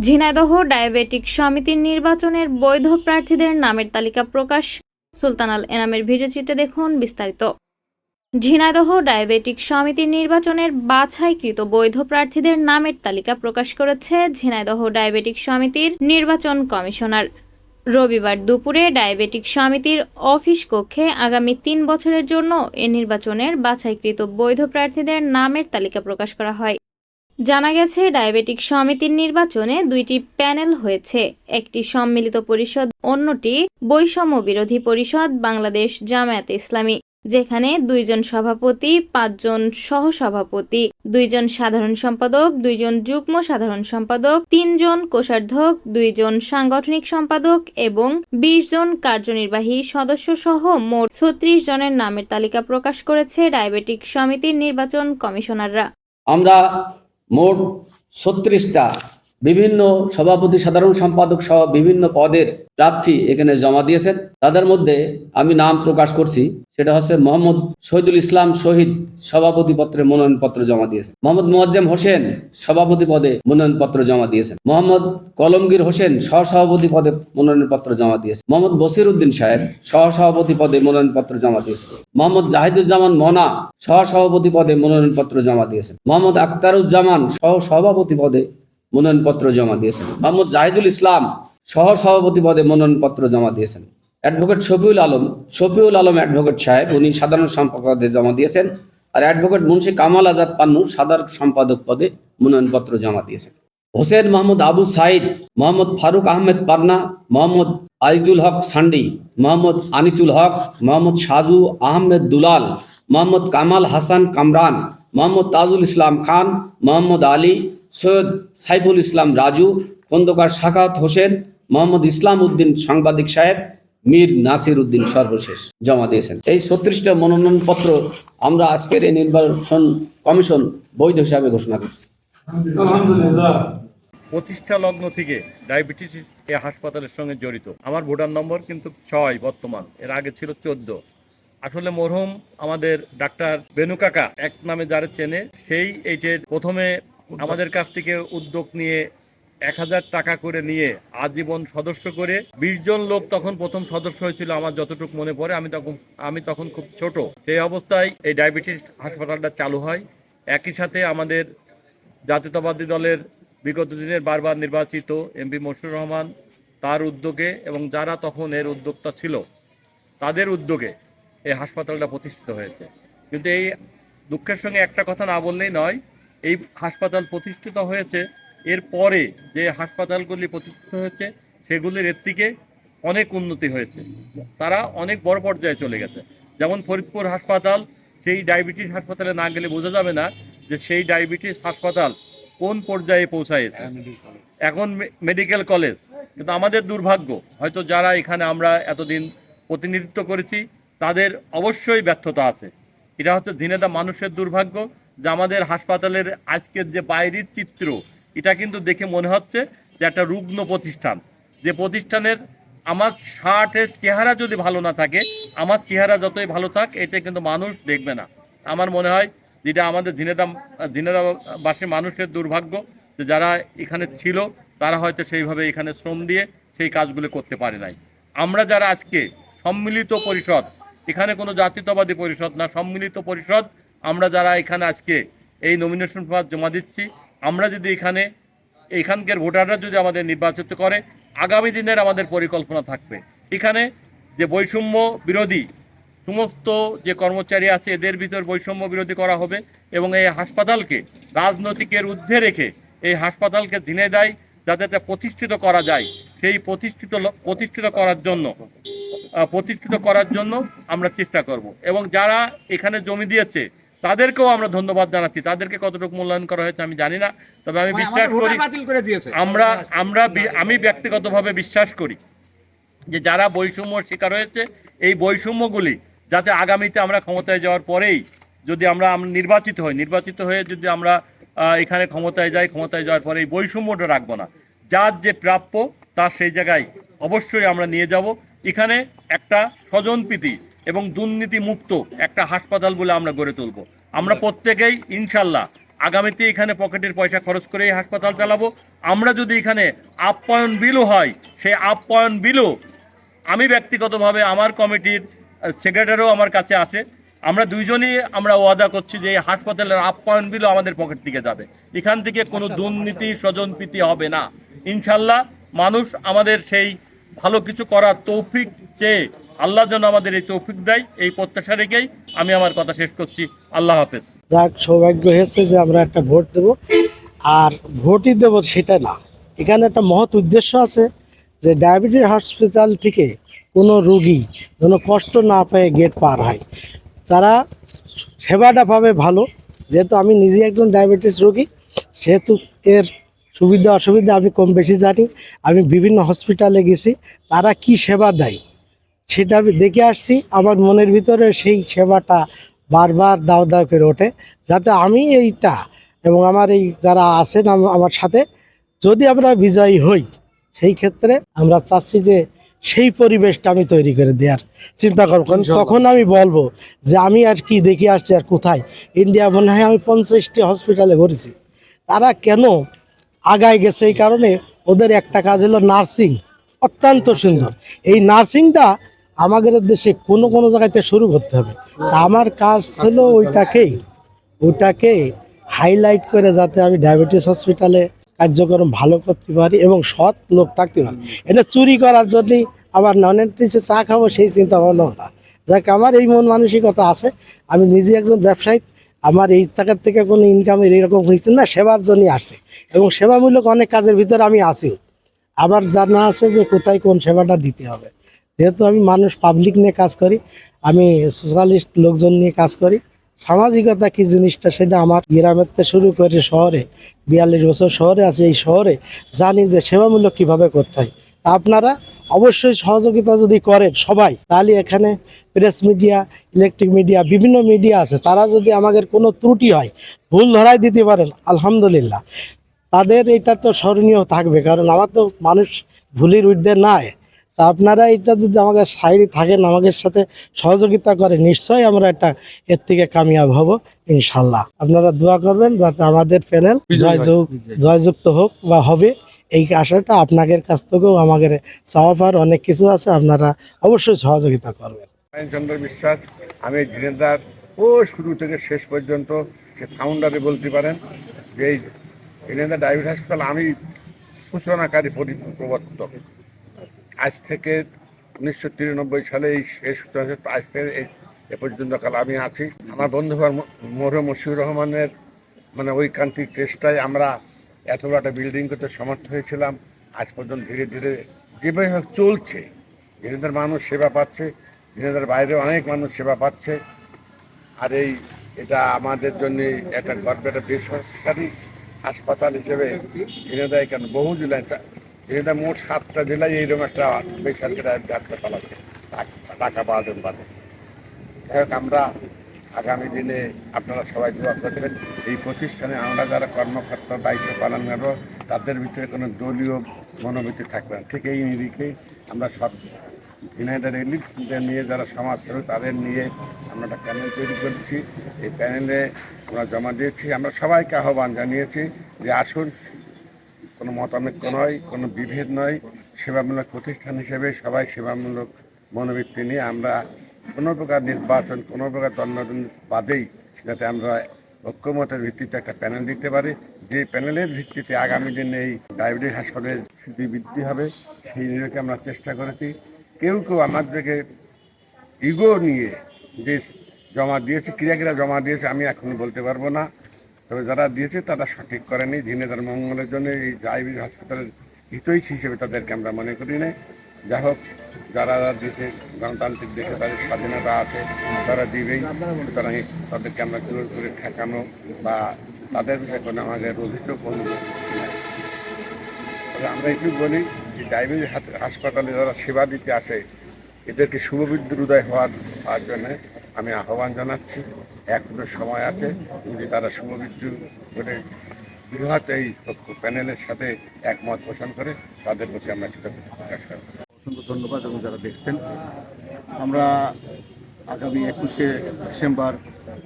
Jhenaidah diabetic সমিতির নির্বাচনের বৈধ প্রার্থীদের নামের তালিকা প্রকাশ। সুলতানাল এনামের ভিডিওচিত্রে দেখুন বিস্তারিত। ঝিনাইদহ ডায়াবেটিক সমিতির নির্বাচনের বাছাইকৃত বৈধ প্রার্থীদের নামের তালিকা প্রকাশ করেছে ঝিনাইদহ ডায়াবেটিক সমিতির নির্বাচন কমিশনার। রবিবার দুপুরে ডায়াবেটিক সমিতির অফিস কক্ষে আগামী তিন বছরের জন্য এ নির্বাচনের বাছাইকৃত বৈধ প্রার্থীদের নামের তালিকা প্রকাশ করা হয়। জানা গেছে, ডায়াবেটিক সমিতির নির্বাচনে দুইটি প্যানেল হয়েছে। একটি সম্মিলিত পরিষদ, অন্যটি বৈষম্য বিরোধী পরিষদ, বাংলাদেশ জামায়াত ইসলামী, যেখানে দুইজন সভাপতি, পাঁচজন সহসভাপতি, দুইজন সাধারণ সম্পাদক, দুইজন যুগ্ম সাধারণ সম্পাদক, তিনজন কোষাধ্যক্ষ, দুইজন সাংগঠনিক সম্পাদক এবং বিশ জন কার্যনির্বাহী সদস্য সহ মোট ছত্রিশ জনের নামের তালিকা প্রকাশ করেছে ডায়াবেটিক সমিতির নির্বাচন কমিশনাররা। আমরা মোট ছত্রিশটা বিভিন্ন সভাপতি, সাধারণ সম্পাদক সহ বিভিন্ন পদের প্রার্থী এখানে জমা দিয়েছেন। তাদের মধ্যে আমি নাম প্রকাশ করছি, সেটা হচ্ছে মোহাম্মদ শহীদুল ইসলাম শহীদ সভাপতি পত্রে মনোনয়নপত্র জমা দিয়েছেন। মোহাম্মদ মোয়াজ্জেম হোসেন সভাপতি পদে মনোনয়নপত্র জমা দিয়েছেন। মোহাম্মদ কলমগীর হোসেন সহসভাপতি পদে মনোনয়নপত্র জমা দিয়েছেন। মোহাম্মদ বসির উদ্দিন সাহেব সহসভাপতি পদে মনোনয়নপত্র জমা দিয়েছেন। মোহাম্মদ জাহিদুজ্জামান মনা সহসভাপতি পদে মনোনয়নপত্র জমা দিয়েছেন। মোহাম্মদ আক্তারুজ্জামান সহ সভাপতি পদে মনোনয়নপত্র জমা দিয়েছেন। মোহাম্মদ জাহিদুল ইসলাম সহ সভাপতি পদে মনোনয়নপত্র জমা দিয়েছেন। অ্যাডভোকেট শফিউল আলম শফিউল আলম অ্যাডভোকেট সাহেব, উনি সাধারণ সম্পাদক পদে জমা দিয়েছেন। আর অ্যাডভোকেট মুন্সি কামাল আজাদ পান্নু সাধারণ সম্পাদক পদে মনোনয়নপত্র জমা দিয়েছেন। হোসেন মাহমুদ আবু সাইদ, মোহাম্মদ ফারুক আহমেদ পান্না, মোহাম্মদ আজিজুল হক সান্ডি, মোহাম্মদ আনিসুল হক, মোহাম্মদ সাজু আহমেদ দুলাল, মোহাম্মদ কামাল হাসান কামরান, মোহাম্মদ তাজুল ইসলাম খান, মোহাম্মদ আলী সৈয়দ সাইফুল ইসলাম রাজু খন্দকার শাখাত হোসেন মোহাম্মদ ইসলাম উদ্দিন সাংবাদিক সাহেব মীর নাসির উদ্দিন সর্বশেষ জমা দিয়েছেন। এই ছত্রিশটা মনোনয়নপত্র আমরা আজকের এই নির্বাচন কমিশন বৈধ হিসাবে ঘোষণা করছি। আলহামদুলিল্লাহ। প্রতিষ্ঠা লগ্ন থেকে ডায়াবেটিস এই হাসপাতালের সঙ্গে জড়িত। আমার ভোটার নম্বর কিন্তু ছয় বর্তমান এর আগে ছিল চোদ্দ। আসলে মরহুম আমাদের ডাক্তার বেনু কাকা এক নামে যারা চেনে সেই এইটের প্রথমে আমাদের কাছ থেকে উদ্যোগ নিয়ে এক হাজার টাকা করে নিয়ে আজীবন সদস্য করে বিশ জন লোক তখন প্রথম সদস্য হয়েছিল আমার যতটুকু মনে পড়ে, আমি তখন আমি তখন খুব ছোট। সেই অবস্থায় এই ডায়াবেটিস হাসপাতালটা চালু হয়। একই সাথে আমাদের জাতীয়তাবাদী দলের বিগত দিনের বারবার নির্বাচিত এমপি মশিউর রহমান তার উদ্যোগে এবং যারা তখন এর উদ্যোক্তা ছিল, তাদের উদ্যোগে এই হাসপাতালটা প্রতিষ্ঠিত হয়েছে। কিন্তু এই দুঃখের সঙ্গে একটা কথা না বললেই নয় এই হাসপাতাল প্রতিষ্ঠিত হয়েছে। এর পরে যে হাসপাতালগুলি প্রতিষ্ঠিত হয়েছে, সেগুলির এর থেকে অনেক উন্নতি হয়েছে। তারা অনেক বড় পর্যায়ে চলে গেছে। যেমন ফরিদপুর হাসপাতাল, সেই ডায়াবেটিস হাসপাতালে না গেলে বোঝা যাবে না যে সেই ডায়াবেটিস হাসপাতাল কোন পর্যায়ে পৌঁছায়ছে এখন মেডিকেল কলেজ, কিন্তু আমাদের দুর্ভাগ্য, হয়তো যারা এখানে আমরা এতদিন প্রতিনিধিত্ব করেছি, তাদের অবশ্যই ব্যর্থতা আছে। এটা হচ্ছে ঝিনেদা মানুষের দুর্ভাগ্য। যে আমাদের হাসপাতালের আজকের যে বাইরের চিত্র, এটা কিন্তু দেখে মনে হচ্ছে যে একটা রুগ্ন প্রতিষ্ঠান। যে প্রতিষ্ঠানের আমার শার্টের চেহারা যদি ভালো না থাকে, আমার চেহারা যতই ভালো থাক, এটা কিন্তু মানুষ দেখবে না। আমার মনে হয় যেটা আমাদের ঝিনেদা ঝিনেদাবাসী মানুষের দুর্ভাগ্য যে যারা এখানে ছিল, তারা হয়তো সেইভাবে এখানে শ্রম দিয়ে সেই কাজগুলো করতে পারে নাই। আমরা যারা আজকে সম্মিলিত পরিষদ, এখানে কোনো জাতীয়তাবাদী পরিষদ না, সম্মিলিত পরিষদ আমরা যারা এখানে আজকে এই নমিনেশন ফর্ম জমা দিচ্ছি, আমরা যদি এখানে, এখানকার ভোটাররা যদি আমাদের নির্বাচিত করে, আগামী দিনের আমাদের পরিকল্পনা থাকবে। এখানে যে বৈষম্য বিরোধী সমস্ত যে কর্মচারী আছে, এদের ভিতর বৈষম্য বিরোধী করা হবে এবং এই হাসপাতালকে রাজনৈতিকের ঊর্ধ্বে রেখে এই হাসপাতালকে দিনে দেয় যাতে এটা প্রতিষ্ঠিত করা যায়। সেই প্রতিষ্ঠিত প্রতিষ্ঠিত করার জন্য প্রতিষ্ঠিত করার জন্য আমরা চেষ্টা করব। এবং যারা এখানে জমি দিয়েছে তাদেরকেও আমরা ধন্যবাদ জানাচ্ছি। তাদেরকে কতটুকু মূল্যায়ন করা হয়েছে আমি জানি না তবে আমি বিশ্বাস করি আমরা আমরা আমি ব্যক্তিগতভাবে বিশ্বাস করি যে যারা বৈষম্য শিকার হয়েছে এই বৈষম্যগুলি যাতে আগামীতে আমরা ক্ষমতায় যাওয়ার পরেই যদি আমরা নির্বাচিত হই নির্বাচিত হয়ে যদি আমরা এখানে ক্ষমতায় যাই ক্ষমতায় যাওয়ার পরে এই বৈষম্যটা রাখব না। যার যে প্রাপ্য তার সেই জায়গায় অবশ্যই আমরা নিয়ে যাব। এখানে একটা স্বজনপ্রীতি এবং দুর্নীতি মুক্ত একটা হাসপাতাল বলে আমরা গড়ে তুলব। আমরা প্রত্যেকেই ইনশাল্লাহ আগামীতে এখানে পকেটের পয়সা খরচ করে এই হাসপাতাল চালাবো। আমরা যদি এখানে আপ্যায়ন বিলও হয় সেই আপ্যায়ন বিলও আমি ব্যক্তিগতভাবে আমার কমিটির সেক্রেটারিও আমার কাছে আসে। আমরা দুইজনই আমরা ওয়াদা করছি যে এই হাসপাতালের আপ্যায়ন বিলও আমাদের পকেট থেকে যাবে। এখান থেকে কোনো দুর্নীতি স্বজনপ্রীতি হবে না। ইনশাল্লাহ মানুষ আমাদের সেই ভালো কিছু করার তৌফিক চেয়ে আল্লাহ যেন আমাদের এই তৌফিক দেয়, এই প্রত্যাশা রেখেই আমি আমার কথা শেষ করছি। আল্লাহ হাফেজ। যাক, সৌভাগ্য হয়েছে যে আমরা একটা ভোট দেব। আর ভোটই দেব সেটা না। এখানে একটা মহৎ উদ্দেশ্য আছে যে ডায়াবেটিস হসপিটাল থেকে কোনো রুগী যেন কষ্ট না পেয়ে গেট পার হয়। তারা সেবাটা পাবে ভালো। যেহেতু আমি নিজে একজন ডায়াবেটিস রোগী, সেহেতু এর সুবিধা অসুবিধা আমি কম বেশি জানি। আমি বিভিন্ন হসপিটালে গেছি, তারা কি সেবা দেয়? সেটা আমি দেখে আসছি আমার মনের ভিতরে সেই সেবাটা বারবার দাও দাও করে ওঠে যাতে আমি এইটা এবং আমার এই যারা আছেন আমার সাথে যদি আমরা বিজয়ী হই সেই ক্ষেত্রে আমরা চাচ্ছি যে সেই পরিবেশটা আমি তৈরি করে দেওয়ার চিন্তা করব কারণ তখন আমি বলব যে আমি আর কি দেখে আসছি আর কোথায়? ইন্ডিয়া মনে হয় আমি পঞ্চাশটি হসপিটালে ঘুরেছি তারা কেন আগায় গেছে এই কারণে? ওদের একটা কাজ হলো নার্সিং অত্যন্ত সুন্দর। এই নার্সিংটা আমাদের দেশে কোনো কোনো জায়গাতে শুরু করতে হবে। আমার কাজ ছিল ওইটাকেই, ওইটাকে হাইলাইট করে যাতে আমি ডায়াবেটিস হসপিটালে কার্যক্রম ভালো করতে পারি এবং সৎ লোক থাকতে পারি। এটা চুরি করার জন্যই আবার ননের নিচে চা খাব সেই চিন্তা ভাবনা না যাক, আমার এই মন মানসিকতা আছে। আমি নিজে একজন ব্যবসায়ী, আমার এই টাকার থেকে কোনো ইনকামের এরকম কিছু না, সেবার জন্যই আসছে। এবং সেবামূলক অনেক কাজের ভিতরে আমি আছিও আবার জানা আছে যে কোথায় কোন সেবাটা দিতে হবে। যেহেতু আমি মানুষ পাবলিক নিয়ে কাজ করি, আমি সোশ্যালিস্ট লোকজন নিয়ে কাজ করি, সামাজিকতা কি জিনিসটা সেটা আমার গ্রামের থেকে শুরু করে শহরে, বিয়াল্লিশ বছর শহরে আছে এই শহরে, জানি যে সেবামূলক কীভাবে করতে হয়। আপনারা অবশ্যই সহযোগিতা যদি করেন সবাই, তাহলে এখানে প্রেস মিডিয়া ইলেকট্রিক মিডিয়া বিভিন্ন মিডিয়া আছে। তারা যদি আমাদের কোনো ত্রুটি হয়, ভুল ধরাই দিতে পারেন, আলহামদুলিল্লাহ। তাদের এটা তো স্মরণীয় থাকবে, কারণ আমার তো মানুষ ভুলির ঊর্ধ্বে নাই। তা আপনারা এটা যদি আমাকে সাইডে থাকেন আমাদের সাথে সহযোগিতা করে নিশ্চয়ই আমরা একটা এর থেকে কামিয়াব হব ইনশাল্লাহ। আপনারা দোয়া করবেন যাতে আমাদের প্যানেল জয়যুগ জয়যুক্ত হোক বা হবে। এই আশাটা আপনাদের কাছ থেকেও আমাদের চাওয়া অনেক কিছু আছে আপনারা অবশ্যই সহযোগিতা করবেন। চন্দ্র বিশ্বাস আমি ঝিনেদার ও শুরু থেকে শেষ পর্যন্ত সে ফাউন্ডারে বলতে পারেন যে এই ঝিনেদার ডায়াবেটিস হাসপাতাল আমি সূচনাকারী প্রবর্তক। আজ থেকে উনিশশো তিরানব্বই সালে এই সূচনা আজ থেকে এ পর্যন্ত কাল আমি আছি। আমার বন্ধু মোহরম মশিউর রহমানের মানে ঐকান্তিক চেষ্টায় আমরা এত বড় একটা বিল্ডিং করতে সমর্থ হয়েছিলাম। আজ পর্যন্ত ধীরে ধীরে যেভাবে চলছে। ঝিনেদার মানুষ সেবা পাচ্ছে ঝিনেদার বাইরে অনেক মানুষ সেবা পাচ্ছে। আর এই এটা আমাদের জন্য একটা গর্বের একটা বেসরকারি হাসপাতাল হিসেবে ঝিনেদায় কেন বহু জেলায় ঝিনেদা মোট সাতটা জেলায় এইরকম একটা বেসরকারি হাসপাতাল আছে টাক- টাকা পাওয়ার বাদে যাই হোক, আমরা আগামী দিনে আপনারা সবাই দোয়া করবেন, এই প্রতিষ্ঠানে আমরা যারা কর্মকর্তা দায়িত্ব পালন করব, তাদের ভিতরে কোনো দলীয় মনোভূতি থাকবে না। ঠিক এই নিরিখেই আমরা সব ইউনাইটেড এলিটদের নিয়ে যারা সমাজসেবী তাদের নিয়ে আমরা একটা প্যানেল তৈরি করছি। এই প্যানেলে আমরা জমা দিয়েছি। আমরা সবাইকে আহ্বান জানিয়েছি যে আসুন কোনো মতানৈক্য নয়, কোনো বিভেদ নয়। সেবামূলক প্রতিষ্ঠান হিসেবে সবাই সেবামূলক মনোবৃত্তি নিয়ে আমরা কোনো প্রকার নির্বাচন, কোনো প্রকার দ্বন্দ্ব বাদেই যাতে আমরা ঐক্যমতের ভিত্তিতে একটা প্যানেল দিতে পারি। যে প্যানেলের ভিত্তিতে আগামী দিনে এই ডায়াবেটিস হাসপাতালের স্মৃতি বৃদ্ধি হবে, সেই নিরিখে আমরা চেষ্টা করেছি। কেউ কেউ আমাদেরকে ইগো নিয়ে যে জমা দিয়েছে ক্রিয়া ক্রিয়া জমা দিয়েছে, আমি এখন বলতে পারব না। তবে যারা দিয়েছে তারা সঠিক করেনি। ঝিনেদার মঙ্গলের জন্য এই ডায়াবেটিস হাসপাতালের হিতৈষী হিসেবে তাদেরকে আমরা মনে করি না। যাই হোক, যারা যারা দেশে গণতান্ত্রিক দেশে তাদের স্বাধীনতা আছে, তারা দিবেই। সুতরাং তাদেরকে আমরা জোর করে ঠেকানো বা তাদের কোনো আমাদের অভিযোগ অনুভব আমরা একটু বলি যে ডায়াবেটিস হাসপাতালে যারা সেবা দিতে আসে, এদেরকে শুভবিদ্যুৎ উদয় হওয়ার জন্য আমি আহ্বান জানাচ্ছি, এখনও সময় আছে যদি তারা শুভবিদ্যুৎ করে বৃহৎ এই প্যানেলের সাথে একমত পোষণ করে তাদের প্রতি আমরা কৃতজ্ঞতা প্রকাশ করব অসংখ্য ধন্যবাদ এবং যারা দেখছেন, আমরা আগামী একুশে ডিসেম্বর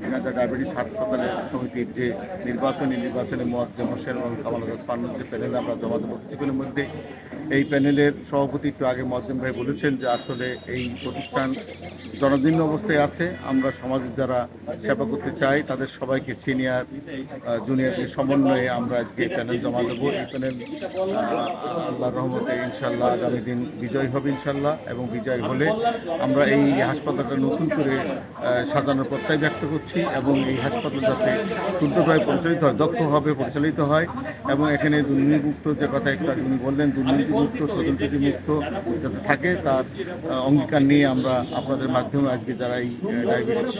ঝিনাইদহ ডায়াবেটিস হাসপাতালের সমিতির যে নির্বাচনী নির্বাচনী মত জমশের এবং কামাল পান্নুর যে প্যানেল, আমরা জমা দেবো। কিছুক্ষণের মধ্যে এই প্যানেলের সভাপতি একটু আগে মজ্জম ভাই বলেছেন যে আসলে এই প্রতিষ্ঠান জনদীর্ণ অবস্থায় আছে। আমরা সমাজের যারা সেবা করতে চাই, তাদের সবাইকে সিনিয়র জুনিয়রদের সমন্বয়ে আমরা আজকে এই প্যানেল জমা দেবো। এই প্যানেল আল্লাহ রহমতে ইনশাল্লাহ আগামী দিন বিজয় হবে ইনশাল্লাহ এবং বিজয় হলে আমরা এই হাসপাতালটা নতুন করে সাজানোর প্রত্যয় ব্যক্ত করছি এবং এই হাসপাতাল যাতে শুদ্ধভাবে পরিচালিত হয় দক্ষভাবে পরিচালিত হয় এবং এখানে দুর্নীতিমুক্ত যে কথা একটু উনি বললেন দুর্নীতিমুক্ত স্বতন্ত্রী মুক্ত যাতে থাকে, তার অঙ্গীকার নিয়ে আমরা আপনাদের মাধ্যমে আজকে যারা এই ডায়াবেটিস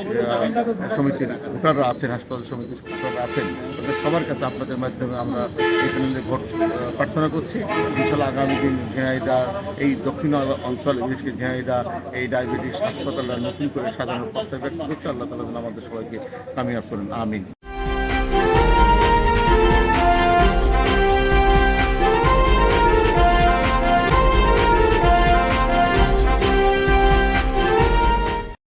সমিতির ভোটাররা আছেন, হাসপাতাল সমিতির ভোটাররা আছেন, তাদের সবার কাছে আপনাদের মাধ্যমে আমরা এই ভোট প্রার্থনা করছি। ইনশাল্লাহ আগামী দিন ঝিনাইদা, এই দক্ষিণ অঞ্চল, বিশেষ করে ঝিনাইদা, এই ডায়াবেটিস হাসপাতালটা নতুন করে সাজানোর প্রত্যয় ব্যক্ত করছি। আল্লাহ তালা আমাদের সবাইকে কামিয়াব করেন। আমিন।